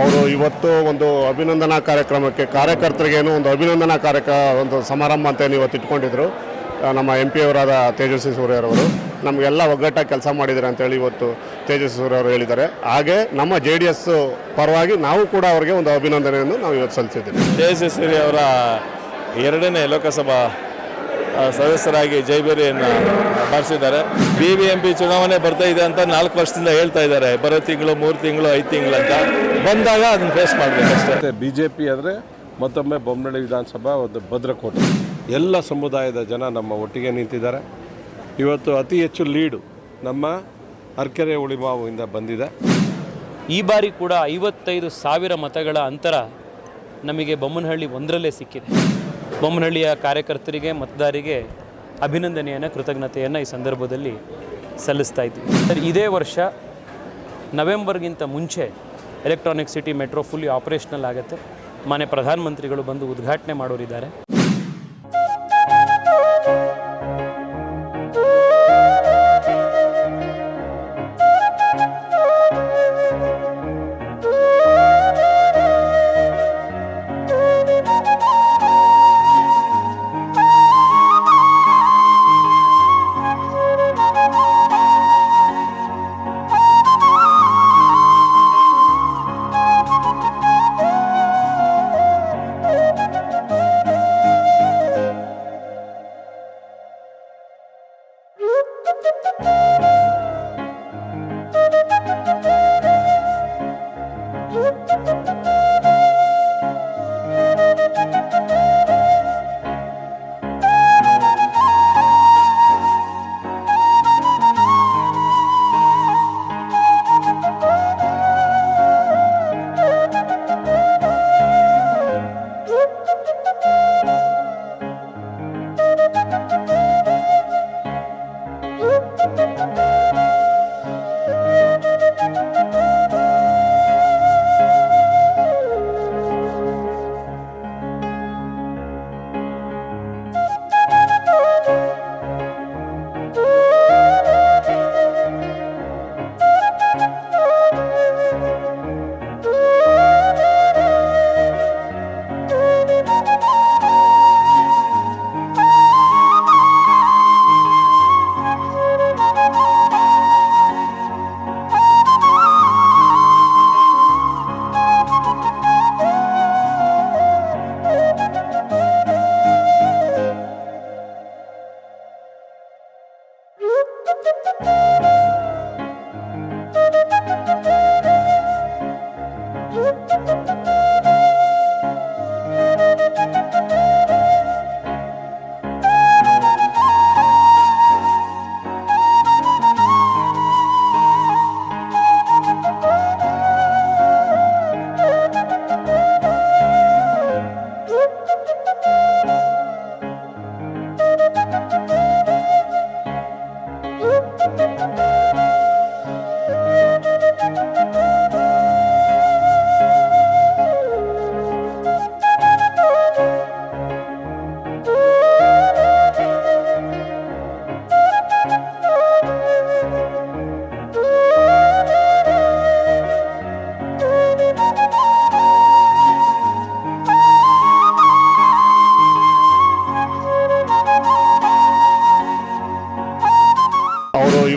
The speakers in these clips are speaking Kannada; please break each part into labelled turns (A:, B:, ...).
A: ಅವರು ಇವತ್ತು ಒಂದು ಅಭಿನಂದನಾ ಕಾರ್ಯಕ್ರಮಕ್ಕೆ ಕಾರ್ಯಕರ್ತರಿಗೇನು ಒಂದು ಅಭಿನಂದನಾ ಕಾರ್ಯಕ ಒಂದು ಸಮಾರಂಭ ಅಂತ ಇವತ್ತು ಇಟ್ಕೊಂಡಿದ್ರು. ನಮ್ಮ ಎಂ ಪಿ ಅವರಾದ ತೇಜಸ್ವಿ ಸೂರ್ಯರವರು. ನಮಗೆಲ್ಲ ಒಗ್ಗಟ್ಟಾಗಿ ಕೆಲಸ ಮಾಡಿದ್ದಾರೆ ಅಂತೇಳಿ ಇವತ್ತು ತೇಜಸ್ವಿ ಸೂರ್ಯ ಅವರು ಹೇಳಿದ್ದಾರೆ. ಹಾಗೆ ನಮ್ಮ ಜೆ ಡಿ ಎಸ್ ಪರವಾಗಿ ನಾವು ಕೂಡ ಅವರಿಗೆ ಒಂದು ಅಭಿನಂದನೆಯನ್ನು ನಾವು ಇವತ್ತು ಸಲ್ಲಿಸಿದ್ದೀವಿ.
B: ತೇಜಸ್ವಿ ಅವರ ಎರಡನೇ ಲೋಕಸಭಾ ಸದಸ್ಯರಾಗಿ ಜೈಬೇರಿಯನ್ನು ಬಾರಿಸಿದ್ದಾರೆ ಬಿ ಬಿ ಎಂ ಪಿ ಚುನಾವಣೆ ಬರ್ತಾ ಇದೆ ಅಂತ ನಾಲ್ಕು ವರ್ಷದಿಂದ ಹೇಳ್ತಾ ಇದ್ದಾರೆ. ಬರೋ ತಿಂಗಳು ಮೂರು ತಿಂಗಳು ಐದು ತಿಂಗಳು ಅಂತ. ಬಂದಾಗ ಅದನ್ನ ಫೇಸ್ ಮಾಡಬೇಕಷ್ಟೇ.
C: ಅಷ್ಟೇ ಬಿ ಜೆ ಪಿ ಆದರೆ ಮತ್ತೊಮ್ಮೆ ಬೊಮ್ಮನಳ್ಳಿ ವಿಧಾನಸಭಾ ಒಂದು ಭದ್ರಕೋಟೆ. ಎಲ್ಲ ಸಮುದಾಯದ ಜನ ನಮ್ಮ ಒಟ್ಟಿಗೆ ನಿಂತಿದ್ದಾರೆ. ಇವತ್ತು ಅತಿ ಹೆಚ್ಚು ಲೀಡು ನಮ್ಮ ಅರ್ಕೆರೆ ಉಳಿಮಾವಿಂದ ಬಂದಿದೆ.
D: ಈ ಬಾರಿ ಕೂಡ ಐವತ್ತೈದು ಸಾವಿರ ಮತಗಳ ಅಂತರ ನಮಗೆ ಬೊಮ್ಮನಹಳ್ಳಿ ಒಂದರಲ್ಲೇ ಸಿಕ್ಕಿದೆ. ಬೊಮ್ಮನಹಳ್ಳಿಯ ಕಾರ್ಯಕರ್ತರಿಗೆ, ಮತದಾರರಿಗೆ ಅಭಿನಂದನೆಯನ್ನು, ಕೃತಜ್ಞತೆಯನ್ನು ಈ ಸಂದರ್ಭದಲ್ಲಿ ಸಲ್ಲಿಸ್ತಾ ಇದ್ದೀವಿ. ಸರ್, ಇದೇ ವರ್ಷ ನವೆಂಬರ್ಗಿಂತ ಮುಂಚೆ electronic city metro fully operational ಆಗುತ್ತೆ. ಮಾನ್ಯ ಪ್ರಧಾನಮಂತ್ರಿಗಳು ಬಂದು ಉದ್ಘಾಟನೆ ಮಾಡೋರಿದ್ದಾರೆ.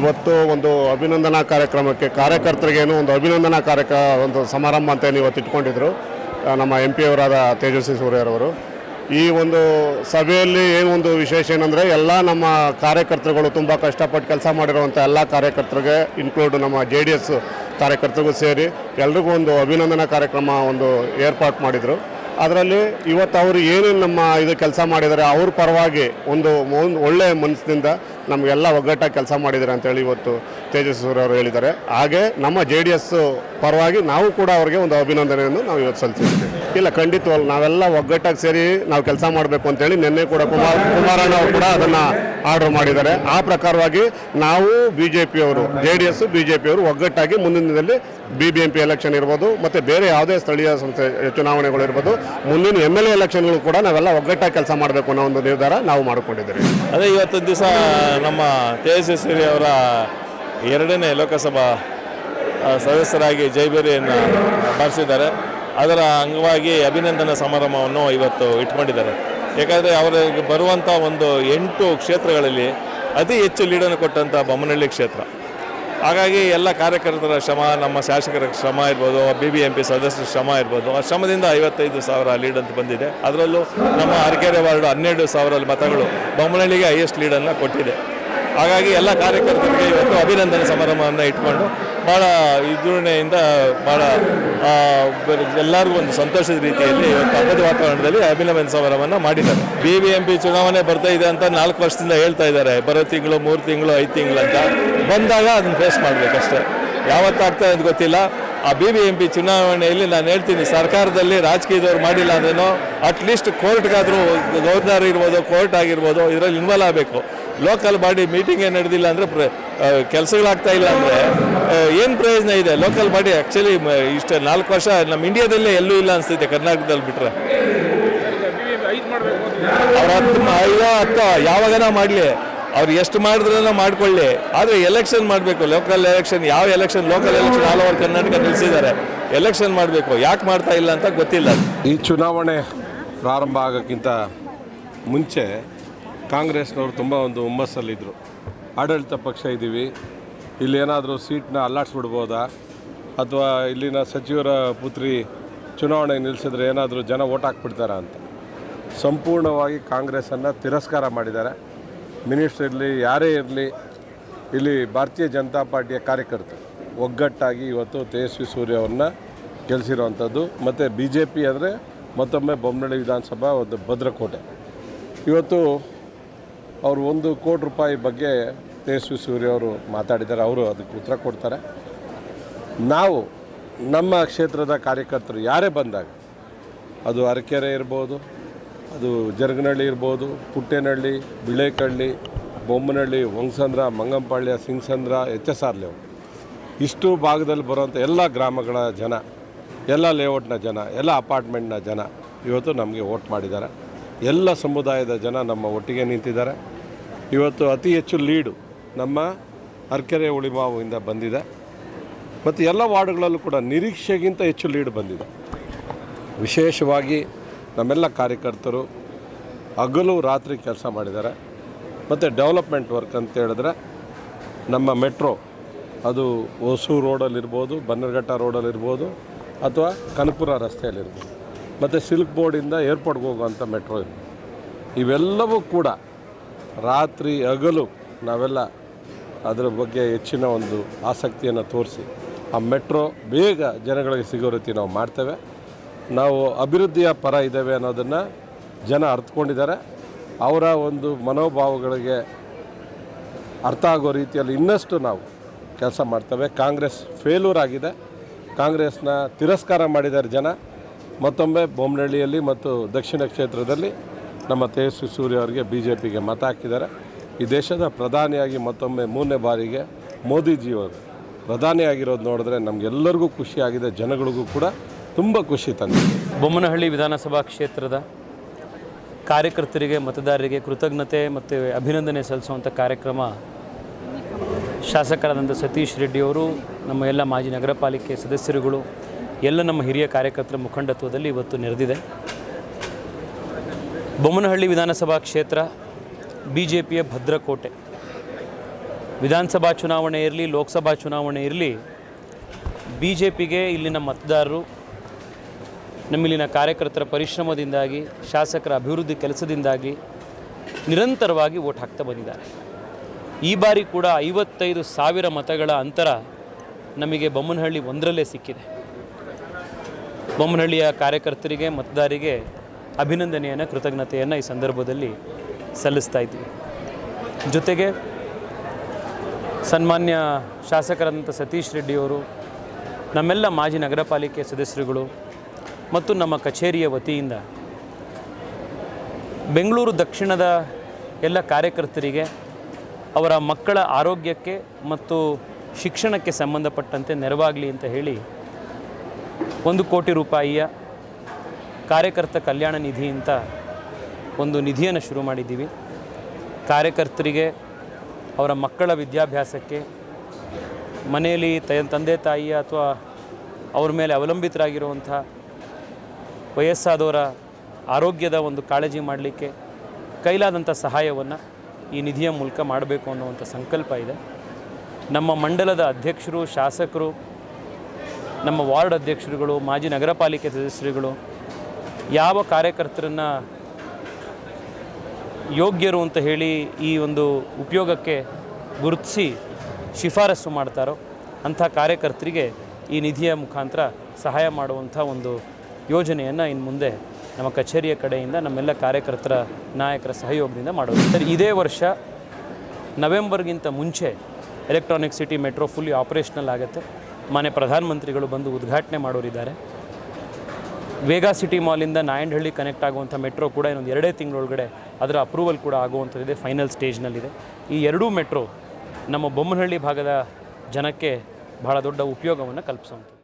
A: ಇವತ್ತು ಒಂದು ಅಭಿನಂದನಾ ಕಾರ್ಯಕ್ರಮಕ್ಕೆ ಕಾರ್ಯಕರ್ತರಿಗೇನು ಒಂದು ಅಭಿನಂದನಾ ಕಾರ್ಯಕ ಒಂದು ಸಮಾರಂಭ ಅಂತ ಏನು ಇವತ್ತು ಇಟ್ಕೊಂಡಿದ್ರು ನಮ್ಮ ಎಂ ಪಿ ಅವರಾದ ತೇಜಸ್ವಿ ಸೂರ್ಯರವರು. ಈ ಒಂದು ಸಭೆಯಲ್ಲಿ ಏನು ಒಂದು ವಿಶೇಷ ಏನಂದರೆ, ಎಲ್ಲ ನಮ್ಮ ಕಾರ್ಯಕರ್ತರುಗಳು ತುಂಬ ಕಷ್ಟಪಟ್ಟು ಕೆಲಸ ಮಾಡಿರುವಂಥ ಎಲ್ಲ ಕಾರ್ಯಕರ್ತರಿಗೆ ಇನ್ಕ್ಲೂಡ್ ನಮ್ಮ ಜೆ ಡಿ ಎಸ್ ಕಾರ್ಯಕರ್ತರಿಗೂ ಸೇರಿ ಎಲ್ರಿಗೂ ಒಂದು ಅಭಿನಂದನಾ ಕಾರ್ಯಕ್ರಮ ಒಂದು ಏರ್ಪಾಟ್ ಮಾಡಿದರು. ಅದರಲ್ಲಿ ಇವತ್ತು ಅವರು ಏನೇನು ನಮ್ಮ ಇದು ಕೆಲಸ ಮಾಡಿದರೆ ಅವ್ರ ಪರವಾಗಿ ಒಂದು ಒಂದು ಒಳ್ಳೆಯ ಮನಸ್ಸಿನಿಂದ ನಮಗೆಲ್ಲ ಒಗ್ಗಟ್ಟಾಗಿ ಕೆಲಸ ಮಾಡಿದ್ದಾರೆ ಅಂತೇಳಿ ಇವತ್ತು ತೇಜಸ್ವಿ ಅವರು ಹೇಳಿದ್ದಾರೆ. ಹಾಗೆ ನಮ್ಮ ಜೆ ಡಿ ಎಸ್ ಪರವಾಗಿ ನಾವು ಕೂಡ ಅವರಿಗೆ ಒಂದು ಅಭಿನಂದನೆಯನ್ನು ನಾವು ಇವತ್ತು ಸಲ್ಲಿಸಿದ್ದೀವಿ. ಇಲ್ಲ ಖಂಡಿತವಲ್ಲ ನಾವೆಲ್ಲ ಒಗ್ಗಟ್ಟಾಗಿ ಸೇರಿ ನಾವು ಕೆಲಸ ಮಾಡಬೇಕು ಅಂತೇಳಿ ನಿನ್ನೆ ಕೂಡ ಕುಮಾರ್ ಕುಮಾರಣ್ಣ ಅವರು ಕೂಡ ಅದನ್ನು ಆರ್ಡರ್ ಮಾಡಿದ್ದಾರೆ. ಆ ಪ್ರಕಾರವಾಗಿ ನಾವು ಬಿ ಜೆ ಪಿಯವರು J D S B J ಪಿಯವರು ಒಗ್ಗಟ್ಟಾಗಿ ಮುಂದಿನ ದಿನದಲ್ಲಿ B B M P election ಇರ್ಬೋದು, ಮತ್ತು ಬೇರೆ ಯಾವುದೇ ಸ್ಥಳೀಯ ಸಂಸ್ಥೆ ಚುನಾವಣೆಗಳು ಇರ್ಬೋದು, ಮುಂದಿನ ಎಂ ಎಲ್ ಎ ಎಲೆಕ್ಷನ್ಗಳು ಕೂಡ ನಾವೆಲ್ಲ ಒಗ್ಗಟ್ಟಾಗಿ ಕೆಲಸ ಮಾಡಬೇಕು ಅನ್ನೋ ಒಂದು ನಿರ್ಧಾರ ನಾವು ಮಾಡಿಕೊಂಡಿದ್ದೀವಿ
B: ಅದೇ ಇವತ್ತು ದಿವಸ ನಮ್ಮ ತೇಜಸ್ವಿ ಅವರ ಎರಡನೇ ಲೋಕಸಭಾ ಸದಸ್ಯರಾಗಿ ಜೈಬೇರಿಯನ್ನು ಬಾರಿಸಿದ್ದಾರೆ. ಅದರ ಅಂಗವಾಗಿ ಅಭಿನಂದನಾ ಸಮಾರಂಭವನ್ನು ಇವತ್ತು ಇಟ್ಕೊಂಡಿದ್ದಾರೆ. ಯಾಕಂದರೆ ಅವರಿಗೆ ಬರುವಂಥ ಒಂದು ಎಂಟು ಕ್ಷೇತ್ರಗಳಲ್ಲಿ ಅತಿ ಹೆಚ್ಚು ಲೀಡನ್ನು ಕೊಟ್ಟಂಥ ಬೊಮ್ಮನಹಳ್ಳಿ ಕ್ಷೇತ್ರ. ಹಾಗಾಗಿ ಎಲ್ಲ ಕಾರ್ಯಕರ್ತರ ಶ್ರಮ, ನಮ್ಮ ಶಾಸಕರ ಶ್ರಮ ಇರ್ಬೋದು ಬಿ ಬಿ ಎಂ ಪಿ ಸದಸ್ಯರ ಶ್ರಮ ಇರ್ಬೋದು, ಆ ಶ್ರಮದಿಂದ ಐವತ್ತೈದು ಸಾವಿರ ಲೀಡ್ ಅಂತ ಬಂದಿದೆ. ಅದರಲ್ಲೂ ನಮ್ಮ ಅರಕೆರೆ ವಾರ್ಡ್ ಹನ್ನೆರಡು ಸಾವಿರ ಮತಗಳು ಬೊಮ್ಮನಹಳ್ಳಿಗೆ ಹೈಯೆಸ್ಟ್ ಲೀಡನ್ನು ಕೊಟ್ಟಿದೆ. ಹಾಗಾಗಿ ಎಲ್ಲ ಕಾರ್ಯಕರ್ತರಿಗೆ ಇವತ್ತು ಅಭಿನಂದನೆ ಸಮಾರಂಭವನ್ನು ಇಟ್ಕೊಂಡು ಭಾಳ ವಿಜೃಂಭಣೆಯಿಂದ ಭಾಳ ಎಲ್ಲರಿಗೂ ಒಂದು ಸಂತೋಷದ ರೀತಿಯಲ್ಲಿ ಇವತ್ತು ವಾತಾವರಣದಲ್ಲಿ ಅಭಿನಂದನೆ ಸಮಾರಂಭವನ್ನು ಮಾಡಿದ್ದಾರೆ. ಬಿ ಬಿ ಎಂ ಪಿ ಚುನಾವಣೆ ಬರ್ತಾ ಇದೆ ಅಂತ ನಾಲ್ಕು ವರ್ಷದಿಂದ ಹೇಳ್ತಾ ಇದ್ದಾರೆ. ಬರೋ ತಿಂಗಳು, ಮೂರು ತಿಂಗಳು, ಐದು ತಿಂಗಳು ಅಂತ. ಬಂದಾಗ ಅದನ್ನು ಫೇಸ್ ಮಾಡಬೇಕಷ್ಟೇ. ಯಾವತ್ತಾಗ್ತಾ ಅಂತ ಗೊತ್ತಿಲ್ಲ. ಆ ಬಿ ಬಿ ಎಂ ಪಿ ಚುನಾವಣೆಯಲ್ಲಿ ನಾನು ಹೇಳ್ತೀನಿ, ಸರ್ಕಾರದಲ್ಲಿ ರಾಜಕೀಯದವ್ರು ಮಾಡಿಲ್ಲ ಅಂದ್ರೇನೋ ಅಟ್ಲೀಸ್ಟ್ ಕೋರ್ಟ್ಗಾದರೂ ಗವರ್ನರ್ ಇರ್ಬೋದು ಕೋರ್ಟ್ ಆಗಿರ್ಬೋದು, ಇದರಲ್ಲಿ ಇನ್ವಾಲ್ವ್ ಆಗಬೇಕು. ಲೋಕಲ್ ಬಾಡಿ ಮೀಟಿಂಗ್ ಏನು ನಡೆದಿಲ್ಲ ಅಂದರೆ ಪ್ರ ಕೆಲಸಗಳಾಗ್ತಾ ಇಲ್ಲ ಅಂದರೆ ಏನು ಪ್ರಯೋಜನ ಇದೆ? ಲೋಕಲ್ ಬಾಡಿ ಆ್ಯಕ್ಚುಲಿ ಇಷ್ಟು ನಾಲ್ಕು ವರ್ಷ ನಮ್ಮ ಇಂಡಿಯಾದಲ್ಲೇ ಎಲ್ಲೂ ಇಲ್ಲ ಅನಿಸ್ತೈತೆ ಕರ್ನಾಟಕದಲ್ಲಿ ಬಿಟ್ಟರೆ ಅವ್ರ ಹತ್ತು ಐದೋ ಯಾವಾಗನ ಮಾಡಲಿ. ಅವ್ರು ಎಷ್ಟು ಮಾಡಿದ್ರೂ ಮಾಡ್ಕೊಳ್ಳಿ. ಆದರೆ ಎಲೆಕ್ಷನ್ ಮಾಡಬೇಕು. ಲೋಕಲ್ ಎಲೆಕ್ಷನ್ ಯಾವ election local election all over Karnataka ನಿಲ್ಲಿಸಿದ್ದಾರೆ ಎಲೆಕ್ಷನ್ ಮಾಡಬೇಕು. ಯಾಕೆ ಮಾಡ್ತಾ ಇಲ್ಲ ಅಂತ ಗೊತ್ತಿಲ್ಲ.
C: ಈ ಚುನಾವಣೆ ಪ್ರಾರಂಭ ಆಗೋಕ್ಕಿಂತ ಮುಂಚೆ ಕಾಂಗ್ರೆಸ್ನವರು ತುಂಬ ಒಂದು ಹುಮ್ಮಸ್ಸಲ್ಲಿದ್ದರು ಆಡಳಿತ ಪಕ್ಷ ಇದ್ದೀವಿ ಇಲ್ಲಿ ಏನಾದರೂ ಸೀಟ್ನ ಅಲ್ಲಾಡಿಸ್ಬಿಡ್ಬೋದಾ? ಅಥವಾ ಇಲ್ಲಿನ ಸಚಿವರ ಪುತ್ರಿ ಚುನಾವಣೆ ನಿಲ್ಲಿಸಿದ್ರೆ ಏನಾದರೂ ಜನ ಓಟ್ ಹಾಕ್ಬಿಡ್ತಾರಾ ಅಂತ. ಸಂಪೂರ್ಣವಾಗಿ ಕಾಂಗ್ರೆಸ್ಸನ್ನು ತಿರಸ್ಕಾರ ಮಾಡಿದ್ದಾರೆ. ಮಿನಿಸ್ಟರ್ ಇರಲಿ, ಯಾರೇ ಇರಲಿ, ಇಲ್ಲಿ ಭಾರತೀಯ ಜನತಾ ಪಾರ್ಟಿಯ ಕಾರ್ಯಕರ್ತರು ಒಗ್ಗಟ್ಟಾಗಿ ಇವತ್ತು ತೇಜಸ್ವಿ ಸೂರ್ಯ ಅವ್ರನ್ನ ಗೆಲ್ಲಿಸಿರುವಂಥದ್ದು ಮತ್ತು ಬಿ ಜೆ ಪಿ ಅಂದರೆ ಮತ್ತೊಮ್ಮೆ ಬೊಮ್ಮನಹಳ್ಳಿ ವಿಧಾನಸಭಾ ಒಂದು ಭದ್ರಕೋಟೆ. ಇವತ್ತು ಅವರು ಒಂದು ಕೋಟಿ ರೂಪಾಯಿ ಬಗ್ಗೆ ತೇಜಸ್ವಿ ಸೂರ್ಯ ಅವರು ಮಾತಾಡಿದ್ದಾರೆ, ಅವರು ಅದಕ್ಕೆ ಉತ್ತರ ಕೊಡ್ತಾರೆ. ನಾವು ನಮ್ಮ ಕ್ಷೇತ್ರದ ಕಾರ್ಯಕರ್ತರು ಯಾರೇ ಬಂದಾಗ, ಅದು ಅರಕೆರೆ ಇರ್ಬೋದು, ಅದು ಜರಗನಹಳ್ಳಿ ಇರ್ಬೋದು, Puttenahalli, Bilekahalli, Bommanahalli, Hongasandra Mangampalya Singasandra, H S R layout ಇಷ್ಟು ಭಾಗದಲ್ಲಿ ಬರುವಂಥ ಎಲ್ಲ ಗ್ರಾಮಗಳ ಜನ, ಎಲ್ಲ ಲೇಔಟ್ನ ಜನ, ಎಲ್ಲ ಅಪಾರ್ಟ್ಮೆಂಟ್ನ ಜನ ಇವತ್ತು ನಮಗೆ ವೋಟ್ ಮಾಡಿದ್ದಾರೆ. ಎಲ್ಲ ಸಮುದಾಯದ ಜನ ನಮ್ಮ ಒಟ್ಟಿಗೆ ನಿಂತಿದ್ದಾರೆ. ಇವತ್ತು ಅತಿ ಹೆಚ್ಚು ಲೀಡು ನಮ್ಮ ಅರ್ಕೆರೆ ಉಳಿಮಾವಿಂದ ಬಂದಿದೆ. ಮತ್ತು ಎಲ್ಲ ವಾರ್ಡ್ಗಳಲ್ಲೂ ಕೂಡ ನಿರೀಕ್ಷೆಗಿಂತ ಹೆಚ್ಚು ಲೀಡ್ ಬಂದಿದೆ. ವಿಶೇಷವಾಗಿ ನಮ್ಮೆಲ್ಲ ಕಾರ್ಯಕರ್ತರು ಹಗಲು ರಾತ್ರಿ ಕೆಲಸ ಮಾಡಿದ್ದಾರೆ. ಮತ್ತು ಡೆವಲಪ್ಮೆಂಟ್ ವರ್ಕ್ ಅಂತ ಹೇಳಿದ್ರೆ ನಮ್ಮ ಮೆಟ್ರೋ, ಅದು ಹೊಸೂರು ರೋಡಲ್ಲಿರ್ಬೋದು ಬನ್ನರ್ಘಟ್ಟ ರೋಡಲ್ಲಿರ್ಬೋದು ಅಥವಾ ಕನಕಪುರ ರಸ್ತೆಯಲ್ಲಿರ್ಬೋದು ಮತ್ತು ಸಿಲ್ಕ್ ಬೋರ್ಡಿಂದ ಏರ್ಪೋರ್ಟ್ಗೆ ಹೋಗುವಂಥ ಮೆಟ್ರೋ ಇರ್ಬೋದು ಇವೆಲ್ಲವೂ ಕೂಡ ರಾತ್ರಿ ಹಗಲು ನಾವೆಲ್ಲ ಅದರ ಬಗ್ಗೆ ಹೆಚ್ಚಿನ ಒಂದು ಆಸಕ್ತಿಯನ್ನು ತೋರಿಸಿ ಆ ಮೆಟ್ರೋ ಬೇಗ ಜನಗಳಿಗೆ ಸಿಗೋ ರೀತಿ ನಾವು ಮಾಡ್ತೇವೆ. ನಾವು ಅಭಿವೃದ್ಧಿಯ ಪರ ಇದ್ದೇವೆ ಅನ್ನೋದನ್ನು ಜನ ಅರ್ಥಕೊಂಡಿದ್ದಾರೆ ಅವರ ಒಂದು ಮನೋಭಾವಗಳಿಗೆ ಅರ್ಥ ಆಗೋ ರೀತಿಯಲ್ಲಿ ಇನ್ನಷ್ಟು ನಾವು ಕೆಲಸ ಮಾಡ್ತೇವೆ. ಕಾಂಗ್ರೆಸ್ ಫೇಲ್ಯೂರ್ ಆಗಿದೆ. ಕಾಂಗ್ರೆಸ್ನ ತಿರಸ್ಕಾರ ಮಾಡಿದ್ದಾರೆ ಜನ. ಮತ್ತೊಮ್ಮೆ ಬೊಮ್ಮನಹಳ್ಳಿಯಲ್ಲಿ ಮತ್ತು ದಕ್ಷಿಣ ಕ್ಷೇತ್ರದಲ್ಲಿ ನಮ್ಮ ತೇಜಸ್ವಿ ಸೂರ್ಯ ಅವರಿಗೆ ಬಿ ಜೆ ಪಿಗೆ ಮತ ಹಾಕಿದ್ದಾರೆ. ಈ ದೇಶದ ಪ್ರಧಾನಿಯಾಗಿ ಮತ್ತೊಮ್ಮೆ ಮೂರನೇ ಬಾರಿಗೆ ಮೋದಿಜಿಯವರು ಪ್ರಧಾನಿಯಾಗಿರೋದು ನೋಡಿದ್ರೆ ನಮಗೆಲ್ಲರಿಗೂ ಖುಷಿಯಾಗಿದೆ ಜನಗಳಿಗೂ ಕೂಡ ತುಂಬ ಖುಷಿ ತಂದಿದೆ.
D: ಬೊಮ್ಮನಹಳ್ಳಿ ವಿಧಾನಸಭಾ ಕ್ಷೇತ್ರದ ಕಾರ್ಯಕರ್ತರಿಗೆ, ಮತದಾರರಿಗೆ ಕೃತಜ್ಞತೆ ಮತ್ತು ಅಭಿನಂದನೆ ಸಲ್ಲಿಸುವಂಥ ಕಾರ್ಯಕ್ರಮ ಶಾಸಕರಾದಂಥ ಸತೀಶ್ ರೆಡ್ಡಿಯವರು ನಮ್ಮ ಎಲ್ಲ ಮಾಜಿ ನಗರ ಪಾಲಿಕೆ ಸದಸ್ಯರುಗಳು, ಎಲ್ಲ ನಮ್ಮ ಹಿರಿಯ ಕಾರ್ಯಕರ್ತರ ಮುಖಂಡತ್ವದಲ್ಲಿ ಇವತ್ತು ನೆರೆದಿದೆ. ಬೊಮ್ಮನಹಳ್ಳಿ ವಿಧಾನಸಭಾ ಕ್ಷೇತ್ರ ಬಿ ಜೆ ಪಿಯ ಭದ್ರಕೋಟೆ. ವಿಧಾನಸಭಾ ಚುನಾವಣೆ ಇರಲಿ, ಲೋಕಸಭಾ ಚುನಾವಣೆ ಇರಲಿ ಬಿ ಜೆ ಪಿಗೆ ಇಲ್ಲಿನ ಮತದಾರರು, ನಮ್ಮಿಲ್ಲಿನ ಕಾರ್ಯಕರ್ತರ ಪರಿಶ್ರಮದಿಂದಾಗಿ, ಶಾಸಕರ ಅಭಿವೃದ್ಧಿ ಕೆಲಸದಿಂದಾಗಿ ನಿರಂತರವಾಗಿ ಓಟ್ ಹಾಕ್ತಾ ಬಂದಿದ್ದಾರೆ. ಈ ಬಾರಿ ಕೂಡ ಐವತ್ತೈದು ಸಾವಿರ ಮತಗಳ ಅಂತರ ನಮಗೆ ಬೊಮ್ಮನಹಳ್ಳಿ ಒಂದರಲ್ಲೇ ಸಿಕ್ಕಿದೆ. ಬೊಮ್ಮನಹಳ್ಳಿಯ ಕಾರ್ಯಕರ್ತರಿಗೆ ಮತದಾರರಿಗೆ ಅಭಿನಂದನೆಯನ್ನು, ಕೃತಜ್ಞತೆಯನ್ನು ಈ ಸಂದರ್ಭದಲ್ಲಿ ಸಲ್ಲಿಸ್ತಾ ಇದ್ದೀವಿ. ಜೊತೆಗೆ ಸನ್ಮಾನ್ಯ ಶಾಸಕರಾದಂಥ ಸತೀಶ್ ರೆಡ್ಡಿಯವರು ನಮ್ಮೆಲ್ಲ ಮಾಜಿ ನಗರ ಪಾಲಿಕೆ ಸದಸ್ಯರುಗಳು ಮತ್ತು ನಮ್ಮ ಕಚೇರಿಯ ವತಿಯಿಂದ ಬೆಂಗಳೂರು ದಕ್ಷಿಣದ ಎಲ್ಲ ಕಾರ್ಯಕರ್ತರಿಗೆ ಅವರ ಮಕ್ಕಳ ಆರೋಗ್ಯಕ್ಕೆ ಮತ್ತು ಶಿಕ್ಷಣಕ್ಕೆ ಸಂಬಂಧಪಟ್ಟಂತೆ ನೆರವಾಗಲಿ ಅಂತ ಹೇಳಿ ಒಂದು ಕೋಟಿ ರೂಪಾಯಿಯ ಕಾರ್ಯಕರ್ತ ಕಲ್ಯಾಣ ನಿಧಿ ಅಂತ ಒಂದು ನಿಧಿಯನ್ನು ಶುರು ಮಾಡಿದ್ದೀವಿ. ಕಾರ್ಯಕರ್ತರಿಗೆ, ಅವರ ಮಕ್ಕಳ ವಿದ್ಯಾಭ್ಯಾಸಕ್ಕೆ, ಮನೆಯಲ್ಲಿ ತಂದೆ, ತಾಯಿಯ ಅಥವಾ ಅವ್ರ ಮೇಲೆ ಅವಲಂಬಿತರಾಗಿರುವಂಥ ವಯಸ್ಸಾದವರ ಆರೋಗ್ಯದ ಒಂದು ಕಾಳಜಿ ಮಾಡಲಿಕ್ಕೆ ಕೈಲಾದಂಥ ಸಹಾಯವನ್ನು ಈ ನಿಧಿಯ ಮೂಲಕ ಮಾಡಬೇಕು ಅನ್ನುವಂಥ ಸಂಕಲ್ಪ ಇದೆ. ನಮ್ಮ ಮಂಡಲದ ಅಧ್ಯಕ್ಷರು, ಶಾಸಕರು, ನಮ್ಮ ವಾರ್ಡ್ ಅಧ್ಯಕ್ಷರುಗಳು, ಮಾಜಿ ನಗರ ಪಾಲಿಕೆ ಸದಸ್ಯರುಗಳು ಯಾವ ಕಾರ್ಯಕರ್ತರನ್ನು ಯೋಗ್ಯರು ಅಂತ ಹೇಳಿ ಈ ಒಂದು ಉಪಯೋಗಕ್ಕೆ ಗುರುತಿಸಿ ಶಿಫಾರಸು ಮಾಡ್ತಾರೋ ಅಂಥ ಕಾರ್ಯಕರ್ತರಿಗೆ ಈ ನಿಧಿಯ ಮುಖಾಂತರ ಸಹಾಯ ಮಾಡುವಂಥ ಒಂದು ಯೋಜನೆಯನ್ನು ಇನ್ನು ಮುಂದೆ ನಮ್ಮ ಕಚೇರಿಯ ಕಡೆಯಿಂದ ನಮ್ಮೆಲ್ಲ ಕಾರ್ಯಕರ್ತರ ನಾಯಕರ ಸಹಯೋಗದಿಂದ ಮಾಡೋದು. ಸರ್, ಇದೇ ವರ್ಷ ನವೆಂಬರ್ಗಿಂತ ಮುಂಚೆ electronic city metro fully operational ಆಗುತ್ತೆ. ಮಾನ್ಯ ಪ್ರಧಾನಮಂತ್ರಿಗಳು ಬಂದು ಉದ್ಘಾಟನೆ ಮಾಡೋರಿದ್ದಾರೆ. ವೇಗಾ ಸಿಟಿ ಮಾಲಿಂದ ನಾಯಂಡಹಳ್ಳಿ ಕನೆಕ್ಟ್ ಆಗುವಂಥ ಮೆಟ್ರೋ ಕೂಡ ಇನ್ನೊಂದು ಎರಡೇ ತಿಂಗಳೊಳಗಡೆ ಅದರ ಅಪ್ರೂವಲ್ ಕೂಡ ಆಗುವಂಥದ್ದಿದೆ ಫೈನಲ್ ಸ್ಟೇಜ್ನಲ್ಲಿದೆ ಈ ಎರಡೂ ಮೆಟ್ರೋ ನಮ್ಮ ಬೊಮ್ಮನಹಳ್ಳಿ ಭಾಗದ ಜನಕ್ಕೆ ಬಹಳ ದೊಡ್ಡ ಉಪಯೋಗವನ್ನು ಕಲ್ಪಿಸುವಂಥದ್ದು.